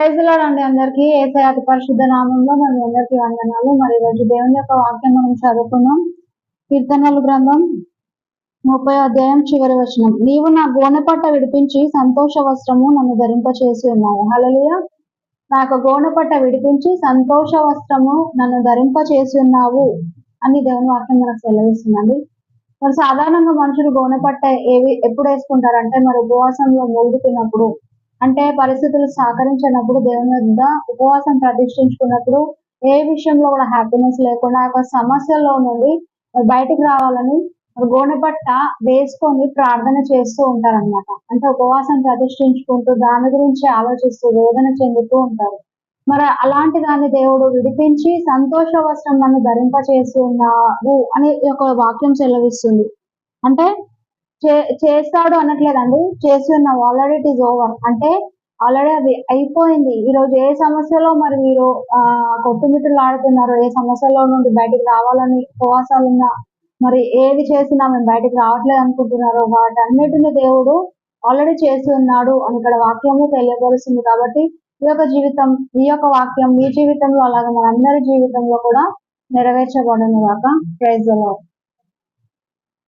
అండి అందరికీ. ఏసై అతి పరిశుద్ధ నామంలో మనం అందరికీ వందనాలు. మరి ఈరోజు దేవుని యొక్క వాక్యం మనం చదువుకున్నాం కీర్తనలు గ్రంథం ముప్పై అధ్యాయం చివరి వచనం. నీవు నా గోనెపట్ట విడిపించి సంతోష వస్త్రము నన్ను ధరింప చేసి ఉన్నావు హలలియ నాకు గోనెపట్ట విడిపించి సంతోష వస్త్రము నన్ను ధరింప చేసి ఉన్నావు అని దేవుని వాక్యం మనకు సెలవిస్తుందండి. మరి సాధారణంగా మనుషులు గోనపట్ట ఏవి ఎప్పుడు వేసుకుంటారంటే మరి ఉపవాసంలో మూడుతున్నప్పుడు అంటే పరిస్థితులు సహకరించినప్పుడు దేవుని వద్ద ఉపవాసం ప్రతిష్ఠించుకున్నప్పుడు ఏ విషయంలో కూడా హ్యాపీనెస్ లేకుండా ఒక సమస్యల్లో నుండి బయటికి రావాలని గోనెపట్ట వేసుకొని ప్రార్థన చేస్తూ ఉంటారన్నమాట. అంటే ఉపవాసం ప్రతిష్ఠించుకుంటూ దాని గురించి ఆలోచిస్తూ వేదన చెందుతూ ఉంటారు. మరి అలాంటి దాన్ని దేవుడు విడిపించి సంతోష వస్త్రం నన్ను ధరింప ఉన్నావు అని ఒక వాక్యం సెలవిస్తుంది. అంటే చేస్తాడు అనట్లేదండి. చేస్తున్నాం. ఆల్రెడీ ఇట్ ఈస్ ఓవర్ అంటే ఆల్రెడీ అది అయిపోయింది. ఈ రోజు ఏ సమస్యలో మరి మీరు ఆ కొట్టుమిట్టులు ఆడుతున్నారు ఏ సమస్యలో నుండి బయటికి రావాలని ఉపవాసాలున్నా మరి ఏది చేసినా మేము బయటికి రావట్లేదు అనుకుంటున్నారో వాటన్నిటిని దేవుడు ఆల్రెడీ చేస్తున్నాడు అని ఇక్కడ వాక్యము తెలియపరుస్తుంది కాబట్టి ఈ యొక్క జీవితం ఈ యొక్క వాక్యం మీ జీవితంలో అలాగే మనందరి జీవితంలో కూడా నెరవేర్చబడిన దాకా ప్రైజ్